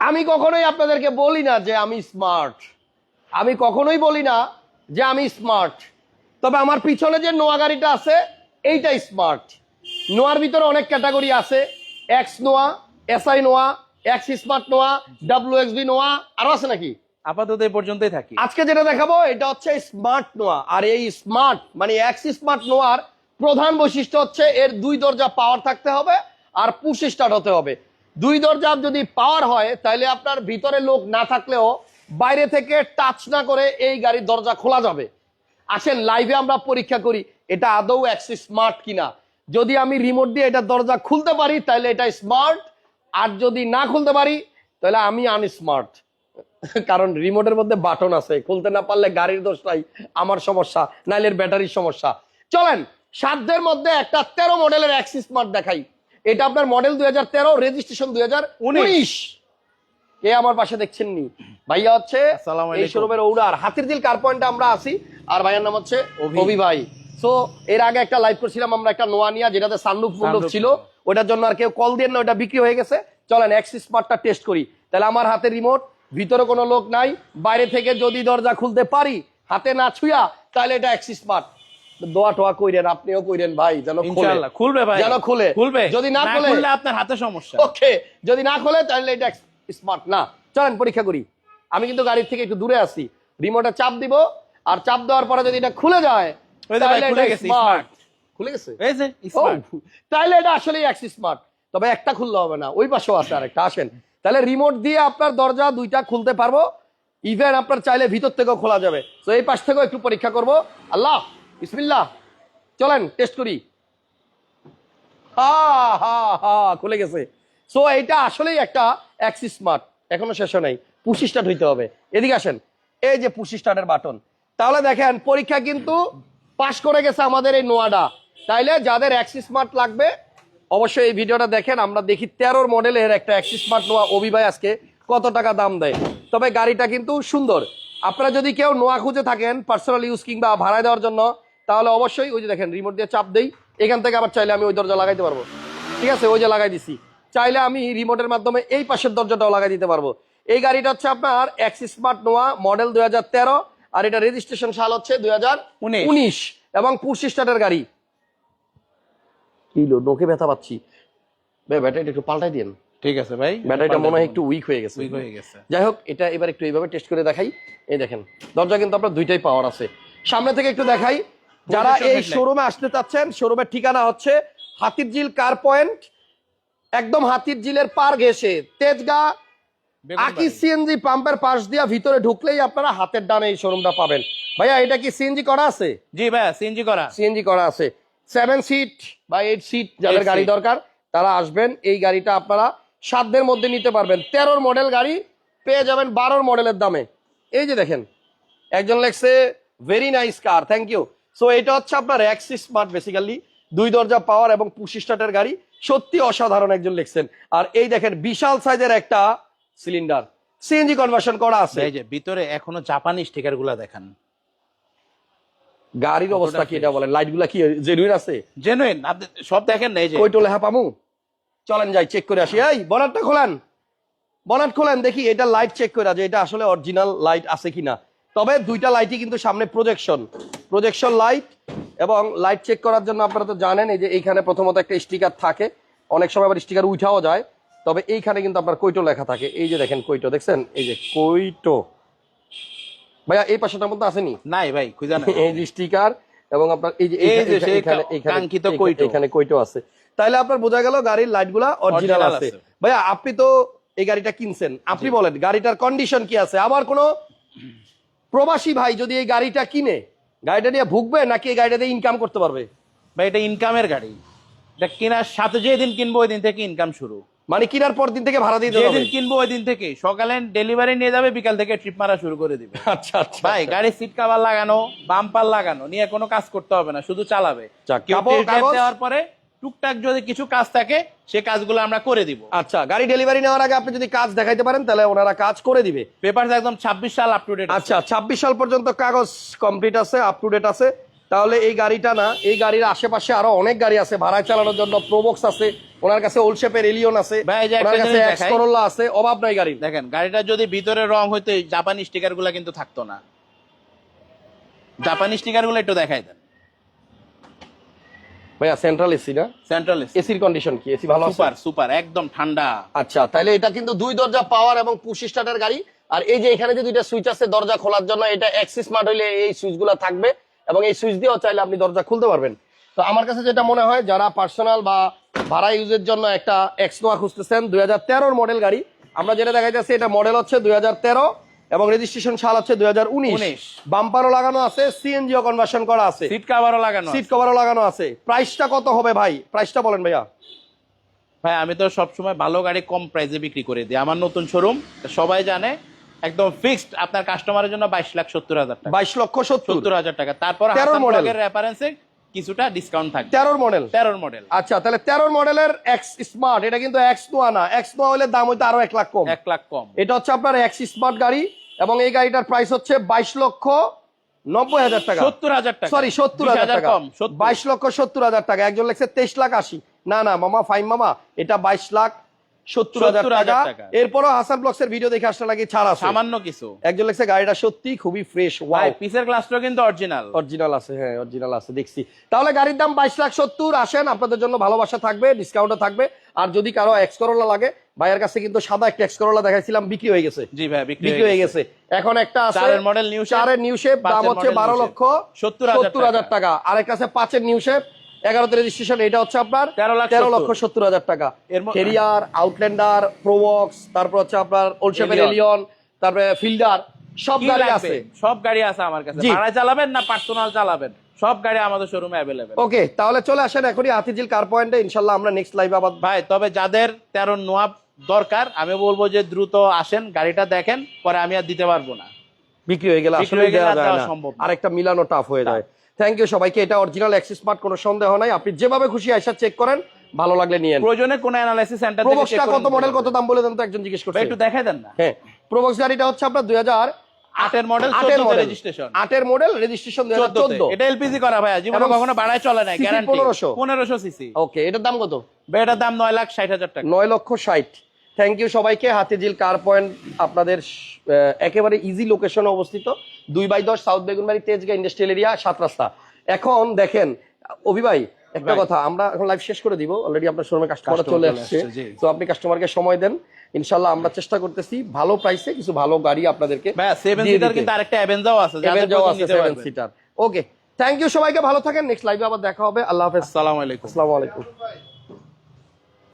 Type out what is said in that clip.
আমি কখনোই আপনাদেরকে বলি না যে আমি স্মার্ট আমি কখনোই বলি না যে আমি স্মার্ট তবে আমার পিছনে যে নোয়া গাড়িটা আছে এইটা স্মার্ট নোয়ার ভিতরে অনেক ক্যাটাগরি আছে। X Noah SI Noah X smart Noah W X B Noah আরও আছে নাকি? আপাতত এই পর্যন্তই থাকি। আজকে যেটা দেখাবো এটা হচ্ছে স্মার্ট নোয়া। আর এই স্মার্ট মানে এক্স স্মার্ট নোয়ার প্রধান বৈশিষ্ট্য হচ্ছে এর দুই দরজা পাওয়ার থাকতে হবে আর পুশ স্টার্ট হতে হবে। দুই দরজা যদি পাওয়ার হয় তাহলে আপনার ভিতরে লোক না থাকলেও বাইরে থেকে টাচ না করে এই গাড়ির দরজা খোলা যাবে। আসেন লাইভে আমরা পরীক্ষা করি, এটা আদৌ এক্স স্মার্ট কিনা? যদি আমি রিমোট দিয়ে এটা দরজা খুলতে পারি তাহলে এটা স্মার্ট আর যদি না খুলতে পারি তাহলে আমি আনস্মার্ট কারণ রিমোটের মধ্যে বাটন আছে, খুলতে না পারলে গাড়ির দোষ নাই, আমার সমস্যা নাইলের ব্যাটারির সমস্যা। চলেন, সাধ্যের মধ্যে একটা তেরো মডেলের অ্যাক্সিস স্মার্ট দেখাই। এটা আপনার মডেল দুই হাজার তেরো রেজিস্ট্রেশন দুই হাজার উনিশ। কে আমার পাশে দেখছেন নি ভাইয়া হচ্ছে এই শোরুমের ওনার হাতির দিল কার পয়েন্টে আমরা আছি। আর ভাইয়ার নাম হচ্ছে অভি। ভাই। সো এর আগে একটা লাইভ করছিলাম আমরা একটা নোয়া নিয়া যেটাতে সানরুফ Sunroof ছিল। ওটার জন্য আর কেউ কল দিয়ে না ওটা বিক্রি হয়ে গেছে। চলেন অ্যাক্সিস স্মার্টটা টেস্ট করি। তাহলে আমার হাতে রিমোট ভিতরে কোনো লোক নাই। বাইরে থেকে যদি দরজা খুলতে পারি হাতে না ছুঁয়া তাহলে এটা অ্যাক্সিস স্মার্ট দোয়া টোয়া কইরেন আপনিও কইরেন ভাই যেন খোলে। ইনশাআল্লাহ খুলবে ভাই। যেন খুলে। খুলবে। যদি না খুলে আপনার হাতে সমস্যা। ওকে যদি না খোলে তাহলে এটা স্মার্ট না চলেন পরীক্ষা করি। আমি কিন্তু গাড়ির থেকে একটু দূরে আসি রিমোটে চাপ দিব আর চাপ দেওয়ার পরে যদি এটা খুলে যায় তাহলে এটা স্মার্ট খুলে গেছে? এই যে smart। তাহলে এটা আসলেই অ্যাক্সিস স্মার্ট তবে একটা খুললে হবে না ওই পাশেও আছে আরেকটা আসেন। তাহলে রিমোট দিয়ে আপনার দরজা দুইটা খুলতে পারব। ইভেন আপনার চাইলে ভিতর থেকেও খোলা যাবে। তো এই পাশ থেকেও একটু পরীক্ষা করব। আল্লাহ! বিসমিল্লাহ। চলেন টেস্ট করি। হা হা হা, খুলে গেছে। সো এটা আসলেই একটা অ্যাক্সিস স্মার্ট এখনও শেষ নাই। পুশি স্টার্ট হইতে হবে। এদিকে আসেন। এই যে পুশি স্টার্টের বাটন তাহলে দেখেন, পরীক্ষা কিন্তু পাশ করে গেছে আমাদের এই নোয়াডা। তাইলে যাদের অ্যাক্সিস স্মার্ট লাগবে, অবশ্যই এই ভিডিওটা দেখেন। আমরা দেখি তেরোর মডেলের একটা অ্যাক্সিস স্মার্ট নোয়া অভিভাই আজকে কত টাকা দাম দেয়। তবে গাড়িটা কিন্তু সুন্দর। আপনারা যদি কেউ নোয়া খুঁজে থাকেন পার্সোনাল ইউজ কিংবা ভাড়ায় দেওয়ার জন্য তাহলে অবশ্যই ওই যে দেখেন রিমোট দিয়ে চাপ দেই। এখান থেকে আবার চাইলে আমি ওই দরজা লাগাইতে পারব। ঠিক আছে ওই যে লাগাই দিছি। চাইলে আমি রিমোটের মাধ্যমে এই পাশের দরজাটাও লাগাই দিতে পারব। এই গাড়িটা হচ্ছে আপনার অ্যাক্সিস স্মার্ট নোয়া মডেল দুই আর এটা রেজিস্ট্রেশন সাল হচ্ছে দুই এবং পুশ স্টার্টের গাড়ি। কি লো নোকে ব্যথা পাচ্ছি। ভাই ব্যাটারিটা একটু পাল্টাই দিন ঠিক আছে ভাই ব্যাটারিটা মনে হয় একটু উইক হয়ে গেছে। উইক হয়ে গেছে। যাই হোক এটা এবার একটু এইভাবে টেস্ট করে দেখাই। এই দেখেন দরজা কিন্তু আপনার দুইটাই পাওয়ার আছে। সামনে থেকে একটু দেখাই। যারা এই। শোরুমে আসতে চাচ্ছেন শোরুমের ঠিকানা হচ্ছে হাতির ঝিল কার পয়েন্ট একদম হাতির ঝিলের পার ঘেসে তেজগা আকি সিএনজি পাম্পের পাশ দিয়া ভিতরে ঢুকলেই আপনারা হাতের ডানে এই শোরুমটা পাবেন। ভাইয়া এটা কি সিএনজি করা আছে? জি ভাইয়া সিএনজি করা। সিএনজি করা আছে। সেভেন সিট বা এইট সিট যাদের গাড়ি দরকার তারা আসবেন এই গাড়িটা আপনারা সাধ্যের মধ্যে নিতে পারবেন। তেরোর মডেল গাড়ি পেয়ে যাবেন বারোর মডেলের দামে। এই যে দেখেন একজন লেখছে very nice car thank you so এটা হচ্ছে আপনার অ্যাক্সিস স্মার্ট বেসিক্যালি দুই দরজা পাওয়ার এবং পুশি স্টার্টের গাড়ি। সত্যি অসাধারণ একজন লিখছেন। আর এই দেখেন বিশাল সাইজের একটা সিলিন্ডার সিএনজি কনভার্সন করা আছে। এই যে ভিতরে এখনও জাপানি স্টিকারগুলা দেখান। গাড়ির অবস্থা কি এটা বলেন? লাইটগুলা কি জেনুইন আছে? জেনুইন আপনি সব দেখেন না এই যে। কইটো লেখা পামু চলেন যাই চেক করে আসি। এই বনাটটা খোলেন। বনাট খোলেন দেখি এটা লাইট চেক করে যে এটা আসলে অরিজিনাল লাইট আছে কিনা। তবে দুইটা লাইটই কিন্তু সামনে প্রজেকশন প্রজেকশন লাইট এবং লাইট চেক করার জন্য আপনারা তো জানেন এই যে এইখানে প্রথমত একটা স্টিকার থাকে। অনেক সময় আবার স্টিকার উঠাও যায় তবে এইখানে কিন্তু আপনার কৈটো লেখা থাকে। এই যে দেখেন কৈটো দেখছেন? এই যে কৈটো ভাইয়া এই পাশেটার মধ্যে আসেনি? নাই ভাই খুঁজা না এই যে স্টিকার এবং আপনার এই যে এইখানে কাঙ্ক্ষিত কৈটো। এখানে কৈটো আছে। তাহলে আপনার বোঝা গেল গাড়ির লাইটগুলা অরিজিনাল আছে। ভাইয়া আপনি তো এই গাড়িটা কিনছেন। আপনি বলেন গাড়িটার কন্ডিশন কি আছে? আবার কোনো প্রবাসী ভাই যদি এই গাড়িটা কিনে গাড়িটা নিয়ে ভুগবে নাকি এই গাড়িটা দিয়ে ইনকাম করতে পারবে? ভাই এটা ইনকামের গাড়ি। এটা কেনার সাথে যেদিন কিনবো ওই দিন থেকে ইনকাম শুরু। মানে কিনার পর দিন থেকে ভাড়া দিয়ে যেদিন হবে। কিনবো ওই দিন থেকে। সকালে ডেলিভারি নিয়ে যাবে বিকাল থেকে ট্রিপ মারা শুরু করে দিবে। আচ্ছা আচ্ছা। ভাই গাড়ির সিট কাভার লাগানো বাম্পার লাগানো নিয়ে কোনো কাজ করতে হবে না শুধু চালাবে। কাগজ? দেওয়ার পরে টুকটাক যদি কিছু কাজ থাকে সে কাজগুলো আমরা করে দিব। আচ্ছা গাড়ি ডেলিভারি নেওয়ার আগে আপনি যদি কাজ দেখাইতে পারেন তাহলে ওনারা কাজ করে দিবে। পেপার একদম ছাব্বিশ সাল আপ টু ডেট আচ্ছা ছাব্বিশ সাল পর্যন্ত কাগজ কমপ্লিট আছে আপ টু ডেট আছে। তাহলে এই গাড়িটা না এই গাড়ির আশেপাশে আরও অনেক গাড়ি আছে ভাড়ায় চালানোর জন্য প্রোবক্স আছে ওনার কাছে ওল্ড শেপের এলিয়ন আছে ওনার কাছে জিনিস এক্স দেখাই। করোলা আছে অভাব নাই গাড়ি দেখেন গাড়িটা যদি ভিতরে রং হইতো জাপানি স্টিকারগুলা কিন্তু থাকতো না। জাপানি স্টিকারগুলো একটু দেখাই দেন। ভাইয়া সেন্ট্রাল এসি না? সেন্ট্রাল এসির কন্ডিশন কি? এসি ভালো সুপার সুপার একদম ঠান্ডা। আচ্ছা তাহলে এটা কিন্তু দুই দরজা পাওয়ার এবং পুশ স্টার্টের গাড়ি। আর এই যে এখানে যে দুইটা সুইচ আছে দরজা খোলার জন্য এটা এক্সিস স্মার্ট হইলে এই সুইচগুলো থাকবে এবং এই সুইচ দিয়েও চাইলে আপনি দরজা খুলতে পারবেন। তো আমার কাছে যেটা মনে হয় যারা পার্সোনাল বা ভাড়া ইউজের জন্য একটা এক্স নোয়া খুঁজতেছেন দুই হাজার তেরোর মডেল গাড়ি আমরা যেটা দেখা যাচ্ছে এটা মডেল হচ্ছে দুই হাজার তেরো এবং রেজিস্ট্রেশন সাল হচ্ছে দুই হাজার উনিশ। বাম্পারও লাগানো আছে সিএনজিও কনভার্সন করা আছে। সিট কাভারও লাগানো সিট কভারও লাগানো আছে। প্রাইসটা কত হবে ভাই? প্রাইসটা বলেন ভাইয়া। ভাই আমি তো সবসময় ভালো গাড়ি কম প্রাইসে বিক্রি করে দিই। আমার নতুন শোরুম সবাই জানে একদম ফিক্সড আপনার কাস্টমারের জন্য বাইশ লাখ সত্তর হাজার টাকা। বাইশ লক্ষ সত্তর। হাজার টাকা। তারপর 13 রেফারেন্সে কিছুটা ডিসকাউন্ট থাকবে। তেরোর মডেল তেরোর মডেল আচ্ছা তাহলে তেরোর মডেলের এক্স স্মার্ট এটা কিন্তু এক্স নোয়া না। এক্স নোয়া হলে দাম হইতে আরও এক লাখ কম। এক লাখ কম। এটা হচ্ছে আপনার এক্স স্মার্ট গাড়ি এবং এই গাড়িটার প্রাইস হচ্ছে বাইশ লক্ষ নব্বই হাজার টাকা। সত্তর হাজার টাকা। সরি সত্তর 20 হাজার টাকা। বাইশ লক্ষ সত্তর হাজার টাকা। একজন লেখছে তেইশ লাখ আশি। না না মামা ফাইন মামা। এটা বাইশ লাখ সত্তর হাজার টাকা। এরপরও হাসান ব্লগস এর ভিডিও দেখে ছাড় আছে। সামান্য কিছু। একজন লেখছে গাড়িটা সত্যি খুবই ফ্রেশ ওয়াও পিসের গ্লাসটাও কিন্তু অরিজিনাল অরিজিনাল আছে হ্যাঁ অরিজিনাল আছে দেখছি। তাহলে গাড়ির দাম বাইশ লাখ সত্তর আসেন আপনাদের জন্য ভালোবাসা থাকবে ডিসকাউন্টও থাকবে। আর যদি কারও এক্স করোলা লাগে ভাইয়ের কাছে কিন্তু সাদা একটা এক্স করোলা দেখাইছিলাম বিক্রি হয়ে গেছে। জি ভাই বিক্রি হয়ে গেছে। এখন একটা আছে চারের new shape, চারের নিউ শেপ দাম হচ্ছে model বারো new লক্ষ shape, 70,000 সত্তর হাজার টাকা। আরেকটা আছে পাঁচের নিউ শেপ এগারোতে রেজিস্ট্রেশন এটা হচ্ছে আপনার 13 লাখ তেরো লক্ষ সত্তর হাজার টাকা। কেরিয়ার আউটল্যান্ডার প্রোবক্স তারপর হচ্ছে আপনার Allion। এলিয়ন তারপরে ফিল্ডার সব গাড়ি আছে। সব গাড়ি আছে আমার কাছে। ভাড়া চালাবেন না পার্সোনাল চালাবেন? সব গাড়ি আমাদের শোরুমে অ্যাভেলেবেল ওকে তাহলে চলে আসেন এখনই হাতিঝিল কার পয়েন্টে ইনশাল্লাহ আমরা নেক্সট লাইভ আবার ভাই তবে যাদের তেরো নোয়া দরকার আমি বলব যে দ্রুত আসেন গাড়িটা দেখেন পরে আমি আর দিতে পারব না। বিক্রি হয়ে গেলে আসলে সম্ভব আরেকটা মিলানো টাফ হয়ে যায়। থ্যাংক ইউ সবাইকে এটা অরিজিনাল অ্যাক্সিস স্মার্ট কোনো সন্দেহ নাই। আপনি যেভাবে খুশি আইসা চেক করেন ভালো লাগলে নিয়ে প্রয়োজনে কোন অ্যানালাইসিস সেন্টার থেকে প্রবক্সটা কত মডেল কত দাম বলে দেন তো একজন জিজ্ঞেস করছে। একটু দেখাই দেন না। হ্যাঁ প্রবক্স গাড়িটা হচ্ছে আপনার দুই হাজার আটের মডেল আটের মডেল রেজিস্ট্রেশন আটের মডেল রেজিস্ট্রেশন দুই হাজার চোদ্দ। এটা এলপিজি করা ভাই জীবনে কখনো বাড়ায় চলে না CC গ্যারান্টি 1500 পনেরোশো। সিসি ওকে এটার দাম কত? এটার দাম নয় লাখ ষাট হাজার টাকা। নয় লক্ষ ষাট। থ্যাংক ইউ সবাইকে হাতিঝিল কার পয়েন্ট আপনাদের একেবারে ইজি লোকেশনে অবস্থিত। দুই বাই দশ south Begunbari Tejgaon industrial area সাত রাস্তা। এখন দেখেন অভি ভাই। একটা কথা আমরা এখন লাইভ শেষ করে দিব। অলরেডি আপনার শোরুমে কাস্টমার চলে আসছে। তো আপনি কাস্টমারকে সময় দেন। ইনশাল্লাহ আমরা চেষ্টা করতেছি ভালো প্রাইসে কিছু ভালো গাড়ি আপনাদেরকে সেভেন সিটার কিন্তু আরেকটা অ্যাভেঞ্জাও আছে আছে seven seater okay thank you সবাইকে ভালো থাকেন। নেক্সট লাইভে আবার দেখা হবে। আল্লাহ হাফেজ। আসসালামু আলাইকুম। আসসালামু আলাইকুম।